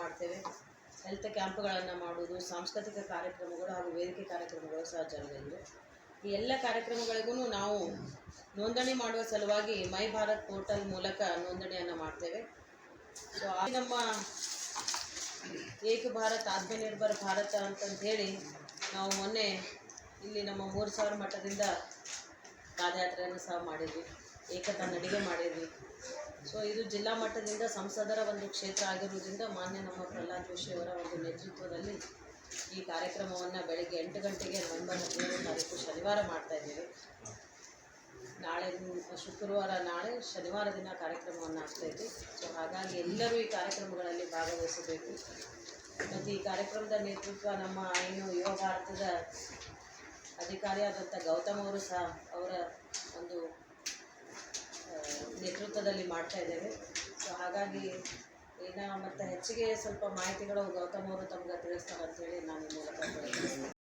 ಮಾಡ್ತೇವೆ. ಹೆಲ್ತ್ ಕ್ಯಾಂಪ್ಗಳನ್ನು ಮಾಡುವುದು, ಸಾಂಸ್ಕೃತಿಕ ಕಾರ್ಯಕ್ರಮಗಳು ಹಾಗೂ ವೇದಿಕೆ ಕಾರ್ಯಕ್ರಮಗಳು ಸಹ ಜರುಗಲಿವೆ. ಈ ಎಲ್ಲ ಕಾರ್ಯಕ್ರಮಗಳಿಗೂ ನಾವು ನೋಂದಣಿ ಮಾಡುವ ಸಲುವಾಗಿ ಮೈ ಭಾರತ್ ಪೋರ್ಟಲ್ ಮೂಲಕ ನೋಂದಣಿಯನ್ನು ಮಾಡ್ತೇವೆ. ಸೊ ಆ ನಮ್ಮ ಏಕ ಭಾರತ್, ಆತ್ಮನಿರ್ಭರ್ ಭಾರತ ಅಂತಂದು ಹೇಳಿ ನಾವು ಮೊನ್ನೆ ಇಲ್ಲಿ ನಮ್ಮ ಮೂರು ಸಾವಿರ ಮಟ್ಟದಿಂದ ಪಾದಯಾತ್ರೆಯನ್ನು ಸಹ ಮಾಡಿದ್ವಿ. ಏಕತಾ ನಡಿಗೆ ಮಾಡಿದ್ವಿ. ಸೊ ಇದು ಜಿಲ್ಲಾ ಮಟ್ಟದಿಂದ ಸಂಸದರ ಒಂದು ಕ್ಷೇತ್ರ ಆಗಿರುವುದರಿಂದ ಮಾನ್ಯ ನಮ್ಮ ಪ್ರಹ್ಲಾದ್ ಜೋಶಿ ಅವರ ಒಂದು ನೇತೃತ್ವದಲ್ಲಿ ಈ ಕಾರ್ಯಕ್ರಮವನ್ನು ಬೆಳಗ್ಗೆ ಎಂಟು ಗಂಟೆಗೆ ನವೆಂಬರ್ ಹದಿನೇಳು ತಾರೀಕು ಶನಿವಾರ ಮಾಡ್ತಾ ಇದ್ದೇವೆ. ನಾಳೆ ಶುಕ್ರವಾರ ನಾಳೆ ಶನಿವಾರ ದಿನ ಕಾರ್ಯಕ್ರಮವನ್ನು ಆಗ್ತಾ ಇದ್ವಿ ಸೊ ಹಾಗಾಗಿ ಎಲ್ಲರೂ ಈ ಕಾರ್ಯಕ್ರಮಗಳಲ್ಲಿ ಭಾಗವಹಿಸಬೇಕು. ಮತ್ತು ಈ ಕಾರ್ಯಕ್ರಮದ ನೇತೃತ್ವ ನಮ್ಮ ಏನು ಯುವ ಭಾರತದ ಅಧಿಕಾರಿಯಾದಂಥ ಗೌತಮ್ ಅವರು ಸಹ ಅವರ ಒಂದು ನೇತೃತ್ವದಲ್ಲಿ ಮಾಡ್ತಾ ಇದ್ದೇವೆ. ಸೊ ಹಾಗಾಗಿ ಇನ್ನು ಮತ್ತೆ ಹೆಚ್ಚಿಗೆ ಸ್ವಲ್ಪ ಮಾಹಿತಿಗಳು ಗೌತಮ್ ಅವರು ತಮ್ಗೆ ತಿಳಿಸ್ತಾರೆ ಅಂತೇಳಿ ನಾನು ಮೂಲಕ